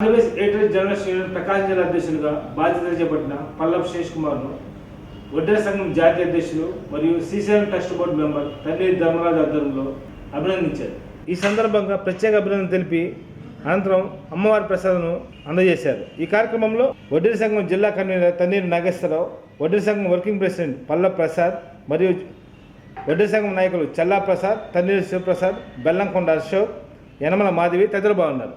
Andhra Pradesh aided general union Prakasam జిల్లా అధ్యక్షులుగా బాధ్యత చేపట్టిన పల్లప్ శేష్ కుమార్ను వడ్డెర సంఘం జాతీయ అధ్యక్షులు మరియు శ్రీశైలం ట్రస్ట్ బోర్డు మెంబర్ తల్లి ధర్మరాజు ఆధ్వర్యంలో అభినందించారు. ఈ సందర్భంగా ప్రత్యేక అభినందన తెలిపి అనంతరం అమ్మవారి ప్రసాదను అందజేశారు. ఈ కార్యక్రమంలో వడ్డెర సంఘం జిల్లా కన్వీనర్ తన్నీరు నాగేశ్వరరావు వడ్డెర సంఘం వర్కింగ్ ప్రెసిడెంట్ పల్లవ్ ప్రసాద్ మరియు వడ్డెర సంఘం నాయకులు చల్లా ప్రసాద్ తన్నీరు శివప్రసాద్ బెల్లంకొండ అశోక్ యనమల మాధవి తదితరులు బాగున్నారు